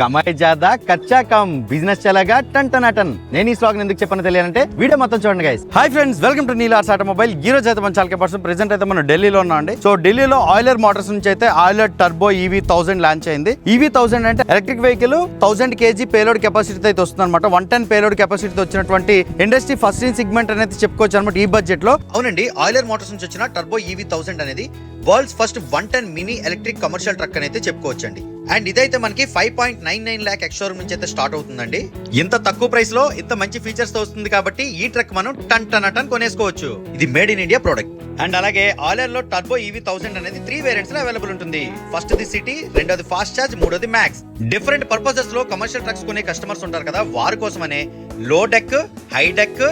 కమాయి జాదా కచ్చా come business చాలాగా టన్ టన్ అటన్. నేను ఈ స్లాగ్ ఎందుకు చెప్పని తెలియాలంటే వీడియో మొత్తం చూడండి guys hi friends welcome to నీలార్స్ automobile ఈ రోజు అయితే మన చాలా పర్సన్ ప్రెసెంట్ అయితే మనం ఢిల్లీలో ఉన్నాం అండి. సో ఢిల్లీలో ఆయిలర్ మోటార్స్ నుంచి అయితే Euler turbo EV thousand launch అయింది. ఈవీ థౌసండ్ అంటే electric vehicle thousand kg payload capacity అయితే వస్తుంది అనమాట వన్ టెన్ పేలోడ్ కెపాసిటీ వచ్చినటువంటి ఇండస్ట్రీ ఫస్ట్ ఇన్ సెగ్మెంట్ అనేది చెప్పుకోవచ్చు అనమాట ఈ బడ్జెట్లో. అవునండి ఆయిలర్ మోటార్స్ నుంచి వచ్చిన టర్బో ఈవీ థౌసండ్ అనేది world's first one ten mini electric commercial truck అనేది చెప్పుకోవచ్చండి. అండ్ ఇదైతే మనకి five point nine nine lakh ex showroom నుంచి అయితే స్టార్ట్ అవుతుందండి. ఇంత తక్కువ ప్రైస్లో ఇంత మంచి ఫీచర్స్తో వస్తుంది కాబట్టి ఈ ట్రక్ మనం టన్ టన్ టన్ కొనేసుకోవచ్చు. ఇది made in India product and అలాగే ఆయిలర్లో టర్బో ఈవీ థౌసండ్ అనేది త్రీ వేరియంట్స్లో అవైలబుల్ ఉంటుంది. ఫస్ట్ ది సిటీ రెండోది ఫాస్ట్ చార్జ్ మూడోది మ్యాక్స్ డిఫరెంట్ పర్పసెస్లో కమర్షియల్ ట్రక్స్ కొనే కస్టమర్స్ ఉంటారు కదా వారి కోసమనే low deck high deck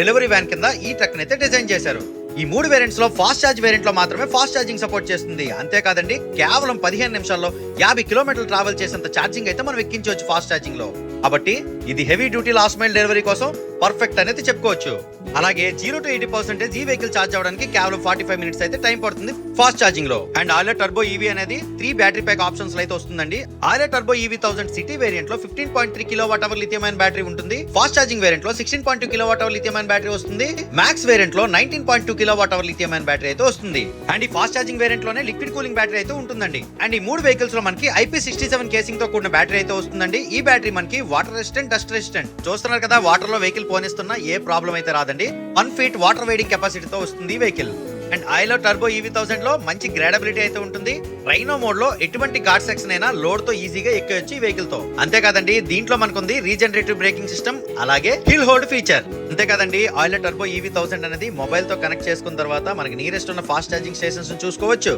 delivery van కింద ఈ ట్రక్ అయితే డిజైన్ చేశారు. ఈ మూడు వేరియంట్స్లో ఫాస్ట్ ఛార్జ్ వేరియంట్లో మాత్రమే ఫాస్ట్ ఛార్జింగ్ సపోర్ట్ చేస్తుంది. అంతేకాదండి కేవలం పదిహేను నిమిషాల్లో యాభై కిలోమీటర్లు ట్రావెల్ చేసేంత ఛార్జింగ్ అయితే మనం ఎక్కించవచ్చు ఫాస్ట్ ఛార్జింగ్లో. కాబట్టి ఇది heavy duty last mile delivery కోసం పర్ఫెక్ట్ అనేది చెప్పుకోవచ్చు. అలాగే జీరో టు ఎయిటీ పర్సెంటేజ్ ఈ వెహికల్ ఛార్జ్ అవడానికి కేవలం ఫార్టీ ఫైవ్ మినిట్స్ అయితే టైం పడుతుంది ఫాస్ట్ ఛార్జింగ్లో. అండ్ ఆయిలర్ టర్బో ఈవీ అనేది త్రీ బ్యాటరీ ప్యాక్ ఆప్షన్స్ అయితే వస్తుందండి. Euler turbo EV thousand city వేరియంట్లో fifteen point three kilo watt hour lithium battery ఉంటుంది. Fast charging వేరియంట్లో sixteen point two kilo watt hour lithium battery వస్తుంది. Max వేరియంట్లో nineteen point two kilo watt hour lithium battery అయితే వస్తుంది. And ఈ fast charging వేరియంట్లోనే liquid cooling battery అయితే ఉంటుందండి. And ఈ మూడు వెహికల్స్లో మనకి ఐపీ సిక్స్టీ సెవెన్ కేసింగ్తో కూడిన బ్యాటరీ అయితే వస్తుందండి. ఈ బ్యాటరీ మనకి వాటర్ రెసిస్టెంట్ డస్ట్ రెసిస్టెంట్. చూస్తున్నారు కదా వాటర్లో వెహికల్ పోనిస్తున్నా ఏ ప్రాబ్లం అయితే రాదండి. వన్ ఫీట్ వాటర్ వెయిడింగ్ కెపాసిటీతో వస్తుంది వెహికల్. అండ్ ఐలో టర్బో ఈవీ థౌసండ్లో మంచి గ్రేడబిలిటీ అయితే ఉంటుంది. రైనో మోడ్లో ఎటువంటి గాడ్ సెక్షన్ అయినా లోడ్తో ఈజీగా ఎక్కేయచ్చు ఈ వెహికల్తో అంతేకాదండి దీంట్లో మనకుంది రీజనరేటివ్ బ్రేకింగ్ సిస్టమ్ అలాగే హిల్ హోల్డ్ ఫీచర్. అంతేకాదండి ఆయిల్ టర్బో ఈవీ థౌసండ్ అనేది మొబైల్తో కనెక్ట్ చేసుకున్న తర్వాత మనకి నియరెస్ట్ ఉన్న ఫాస్ట్ ఛార్జింగ్ స్టేషన్స్ చూసుకోవచ్చు.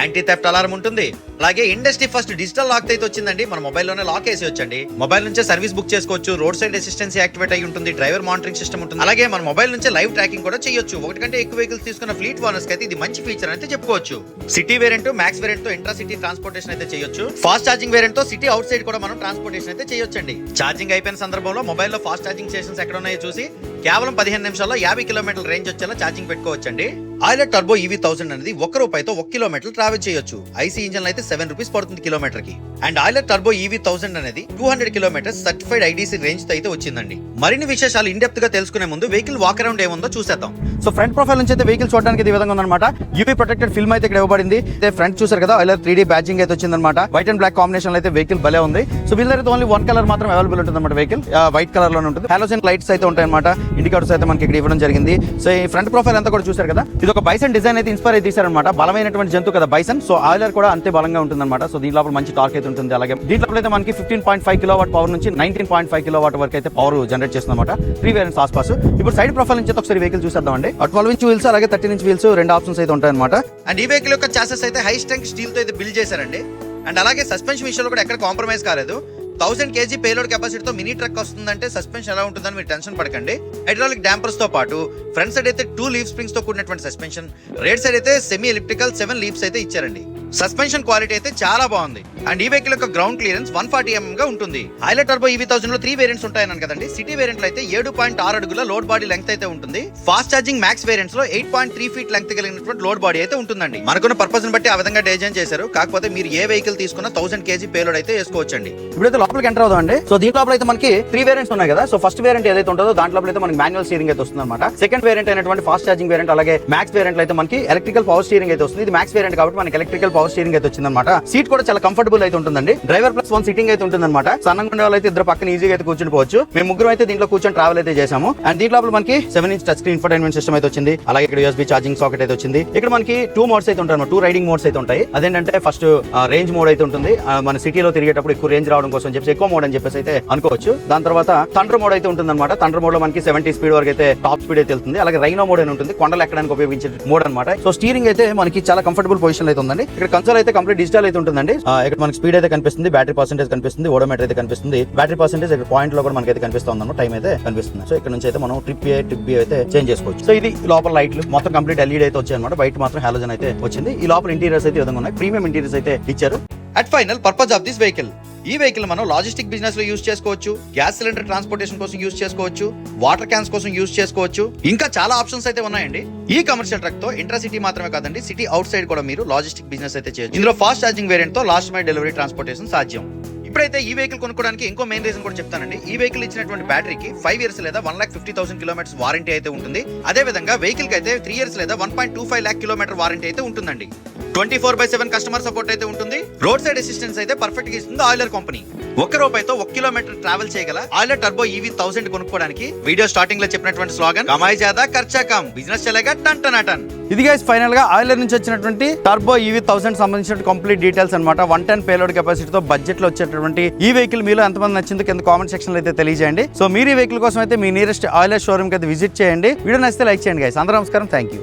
యాంటీ థెఫ్ట్ అలారం ఉంటుంది. అలాగే ఇండస్ట్రీ ఫస్ట్ డిజిటల్ లాక్ అయితే వచ్చిందండి. మన మొబైల్లోనే లాక్ వేసి వచ్చండి. మొబైల్ నుంచే సర్వీస్ బుక్ చేసుకోవచ్చు. రోడ్ సైడ్ అసిస్టెన్స్ యాక్టివేట్ అయి ఉంటుంది. డ్రైవర్ మానిటరింగ్ సిస్టమ్ ఉంటుంది. అలాగే మన మొబైల్ నుంచే లైవ్ ట్రాకింగ్ కూడా చేయొచ్చు. ఒకటి కంటే ఎక్కువ వెహికల్స్ తీసుకున్న ఫ్లీట్ ఓనర్స్ అయితే ఇది మంచి ఫీచర్ అయితే చెప్పుకోవచ్చు. సిటీ వేరియంట్ మ్యాక్స్ వేరియంట్తో ఇంట్రా సిటీ ట్రాన్స్పోర్టేషన్ అయితే చేయొచ్చు. ఫాస్ట్ ఛార్జింగ్ వేరియంట్తో సిటీ అవుట్ సైడ్ కూడా మనం ట్రాన్స్పోర్టేషన్ అయితే చేయొచ్చండి. ఛార్జింగ్ అయిపోయిన సందర్భంలో మొబైల్లో ఫాస్ట్ ఛార్జింగ్ స్టేషన్స్ ఎక్కడ ఉన్నాయో చూసి కేవలం పదిహేను నిమిషాల్లో యాభై కిలోమీటర్ల రేంజ్ వచ్చేలా ఛార్జింగ్ పెట్టుకోవచ్చండి. ఆయిలెట్ టర్బో ఈవీ థౌసండ్ అనేది ఒక్క రూపాయితో ఒక కిలోమీటర్ ట్రావెల్ చేయొచ్చు. ఐసీ ఇంజన్ అయితే సెవెన్ రూపీస్ పడుతుంది కిలోమీటర్కి. And Euler turbo EV thousand అనేది two hundred kilometres certified IDC రేంజ్తో అయితే వచ్చిందండి. మరిన్ని విశేషాలు ఇండెప్త్గా తెలుసుకునే ముందు వెహికల్ వాక్ అరౌండ్ ఏముందో చూసేద్దాం. సో ఫ్రంట్ ప్రొఫైల్ నుంచి అయితే వెహికల్ చూడడానికి ఈ విధంగా ఉందన్నమాట. యూపీ ప్రొటెక్టెడ్ ఫిల్మ్ అయితే ఇక్కడ ఇవ్వబడింది. అయితే ఫ్రంట్ చూసారు కదా ఆయిలర్ త్రీ డీ బ్యాచింగ్ అయితే వచ్చిందన్నమాట. వైట్ అండ్ బ్లాక్ కాంబినేషన్ అయితే వెహికల్ భలే ఉంది. సో వీళ్ళ దగ్గర ఓన్లీ వన్ కలర్ మాత్రం అవైలబుల్ ఉంటుంది అనమాట వెహికల్ వైట్ కలర్లోనే ఉంటుంది. హాలోజన్ లైట్స్ అయితే ఉంటాయి అనమాట ఇండికేటర్స్ అయితే మనకి ఇక్కడ ఇవ్వడం జరిగింది. సో ఈ ఫ్రంట్ ప్రొఫైల్ అంతా కూడా చూసారు కదా. ఇది ఒక బైసన్ డిజైన్ అయితే ఇన్స్పైర్ అయితే తీసారనమాట బలమైనటువంటి జంతువు కదా బైసన్. సో ఆయిలర్ కూడా అంతే బలంగా ఉంటుందన్నమాట. సో దీని లోపల మంచి టార్క్ అయితే ఉంటుంది. అలాగే దీంట్లో అయితే మనకి fifteen point five kilowatt power నుంచి nineteen point five kilo watt వరకు అయితే పవర్ జనరేట్ చేస్తుందన్నమాట. త్రీ వేరియంట్స్ ఆస్పాస్. ఇప్పుడు సైడ్ ప్రొఫైల్ నుంచి ఒకసారి వెహికల్ చూసేద్దాం అండి ట్వెల్వ్ ఇంచ్ వీల్స్ అలాగే థర్టీన్ ఇంచ్ వీల్స్ రెండు ఆప్షన్స్ అయితే ఉంటాయి అనమాట అండ్ ఈ వెహికల్ యొక్క చాసెస్ అయితే హై స్ట్రెంగ్ స్టీల్తో అయితే బిల్డ్ చేశారండి. అండ్ అలాగే సస్పెన్షన్ విషయంలో కూడా ఎక్కడ కాంప్రమైజ్ కాలేదు. థౌసండ్ కేజీ పేలోడ్ కెపాసిటీతో మినీ ట్రక్ వస్తుందంటే సస్పెన్షన్ ఎలా ఉంటుందని మీరు టెన్షన్ పడకండి. హైడ్రాలిక్ డాంపర్స్తో పాటు ఫ్రంట్ సైడ్ అయితే టూ లీవ్ స్ప్రింగ్స్తో కూడినటువంటి సస్పెన్షన్ రేట్ సైడ్ అయితే సెమీ ఎలిప్టికల్ సెవెన్ లీవ్స్ అయితే ఇచ్చారండి. సస్పెన్షన్ క్వాలిటీ అయితే చాలా బాగుంది. అండ్ ఈ వెహికల్ యొక్క ground clearance one forty MM గా ఉంటుంది. హైలైట్ టర్బో ఈవీ థౌసండ్లో త్రీ వేరియంట్స్ ఉంటాయని కదండి. సిటీ వేరియంట్లో అయితే ఏడు పాయింట్ ఆరు అడుగుల లోడ్ బాడీ లెంగ్త్ అయితే ఉంటుంది. Fast charging max వేరియంట్స్లో eight point three feet length కలిగినటువంటి లోడ్ బాడీ అయితే ఉంటుందండి. మనకున్న పర్పస్ బట్టి ఆ విధంగా డిజైన్ చేశారు. కాకపోతే మీరు ఏ వెహికల్ తీసుకున్న థౌసండ్ కేజీ పేలోడ్ అయితే వేసుకోవచ్చండి. ఇప్పుడైతే లోపలికి ఎంటర్ అవుదాం అండి సో దీంట్లో అయితే మనకి త్రీ వేరియంట్స్ ఉన్నాయి కదా. సో ఫస్ట్ వేరియంట్ ఏదైతే ఉంటుందో దాంట్లో అయితే మనకి మాన్యువల్ స్టీరింగ్ అయితే వస్తుంది అనమాట సెకండ్ వేరియంట్ అయినటువంటి ఫాస్ట్ ఛార్జింగ్ వేరియంట్ అలాగే మ్యాక్స్ వేరియంట్ అయితే మనకి ఎలక్ట్రికల్ పవర్ స్టీరింగ్ అయితే వస్తుంది. ఇది మ్యాక్స్ వేరియంట్ కాబట్టి మనకి ఎలక్ట్రికల్ పవర్ స్టీరింగ్ అయితే వచ్చిందనమాట సీట్ కూడా చాలా కంఫర్టబుల్ అయితే ఉంటుందండి. డ్రైవర్ ప్లస్ వన్ సిట్టింగ్ అయితే ఉంటుందన్నమాట. సన్నగా సన్నంగా ఉండే వాళ్ళు అయితే ఇద్దరు పక్కన ఈజీగా అయితే కూర్చుని పోవచ్చు. మేము ముగ్గురు అయితే దీంట్లో కూర్చొని ట్రావెల్ అయితే చేసాము అండ్ దీంట్లో మనకి seven inch touch screen infotainment system అయితే వచ్చింది. అలాగే ఇక్కడ యూఎస్బీ ఛార్జింగ్ సాకెట్ అయితే వచ్చింది. ఇక్కడ మనకి టూ మోడ్స్ అయితే ఉంటాయి టూ రైడింగ్ మోడ్స్ అయితే ఉంటాయి. అదేంటంటే ఫస్ట్ రేంజ్ మోడ్ అయితే ఉంటుంది. మన సిటీలో తిరిగేటప్పుడు ఎక్కువ రేంజ్ రావడం కోసం చెప్పి ఎక్కువ మోడ్ అని చెప్పేసి అయితే అనుకోవచ్చు. దాని తర్వాత తండ్ర మోడ్ అయితే ఉంటుంది అనమాట తండ్ర మోడ్లో మనకి సెవెంటీ స్పీడ్ వరకు అయితే టాప్ స్పీడ్ అయితే వెళ్తుంది. అలాగే రైనో మోడ్ అని ఉంటుంది. కొండలు ఎక్కడానికి ఉపయోగించే మోడ్ అనమాట సో స్టీరింగ్ అయితే మనకి చాలా కంఫర్టబుల్ పొజిషన్ అయితే ఉందండి. ఇక్కడ కన్సోల్ అయితే కంప్లీట్ డిజిటల్ అయితే ఉంటుందండి. ఇక్కడ మనకి స్పీడ్ అయితే కనిపిస్తుంది బ్యాటరీ పర్సెంటేజ్ కనిపిస్తుంది ఓడోమీటర్ అయితే కనిపిస్తుంది. బ్యాటరీ పర్సెంటేజ్ ఇక్కడ పాయింట్లో కూడా మనకి అయితే కనిపిస్తుంది అనమాట టైం అయితే కనిపిస్తుంది. సో ఇక్కడ నుంచి అయితే మనం ట్రిప్ ఏ ట్రిప్ బి అయితే చేంజ్ చేసుకోవచ్చు. సో ఇది లోపల లైట్లు మొత్తం కంప్లీట్ ఎల్ఈడి అయితే వచ్చాయి అనమాట బయట మాత్రం హాలోజన్ అయితే వచ్చింది. ఈ లోపల ఇంటీరియర్స్ అయితే విధంగా ఉన్నాయి ప్రీమియం ఇంటీరియర్స్ అయితే ఇచ్చారు. At final purpose of this vehicle ఈ వెహికల్ మనం లాజిస్టిక్ బిజినెస్లో యూస్ చేసుకోవచ్చు గ్యాస్ సిలిండర్ ట్రాన్స్పోర్టేషన్ కోసం యూస్ చేసుకోవచ్చు వాటర్ క్యాన్స్ కోసం యూస్ చేసుకోవచ్చు. ఇంకా చాలా ఆప్షన్స్ అయితే ఉన్నాయండి. ఈ కమర్షియల్ ట్రక్తో ఇంట్రా సిటీ మాత్రమే కాదండి సిటీ అవుట్ సైడ్ కూడా మీరు లాజిస్టిక్ బిజినెస్ అయితే చేయొచ్చు. ఇందులో ఫాస్ట్ ఛార్జింగ్ వేరియంట్తో లాస్ట్ మైల్ డెలివరీ ట్రాన్స్పోర్టేషన్ సాధ్యం. ఇప్పుడైతే ఈ వెహికల్ కొనుక్కోవడానికి ఇంకో మెయిన్ రీజన్ కూడా చెప్తానండి. ఈ వెహికల్ ఇచ్చినటువంటి బ్యాటరీకి ఫైవ్ ఇయర్స్ లేదా one lakh fifty thousand kilometres warranty అయితే ఉంటుంది. అదే విధంగా వెహికల్కి అయితే త్రీ ఇయర్స్ లేదా one point two five lakh kilometre warranty అయితే ఉంటుందండి. Twenty four by seven customer support అయితే ఉంటుంది. రోడ్ సైడ్ అసిస్టెన్స్ అయితే పర్ఫెక్ట్గా ఇస్తుంది ఆయిలర్ కంపెనీ. ఒక్క రూపాయితో ఒక కిలోమీటర్ ట్రావెల్ చేయగల ఆయిలర్ టర్బో ఈవీ థౌసండ్ కొనుక్కోవడానికి వీడియో స్టార్టింగ్లో చెప్పినటువంటి స్లోగన్ కమాయి జాదా ఖర్చా కమ్ బిజినెస్ చలేగా టన్ టన్ టన్. ఇది గైస్ ఫైనల్గా ఆయిలర్ నుంచి వచ్చినటువంటి టర్బో ఈవీ థౌసండ్ సంబంధించిన కంప్లీట్ డీటెయిల్స్ అనమాట వన్ టెన్ పేలోడ్ కెపాసిటీతో బడ్జెట్లో వచ్చేటటువంటి ఈ వెహికల్ మీలో ఎంతమంది నచ్చింది కింద కామెంట్ సెక్షన్లో అయితే తెలియజేయండి. సో మీరు ఈ వెహికల్ కోసం అయితే మీ నియరెస్ట్ ఆయిలర్ షోరూమ్కి అయితే విజిట్ చేయండి. వీడియో నచ్చితే లైక్ చేయండి గైస్ అందరూ నమస్కారం. Thank you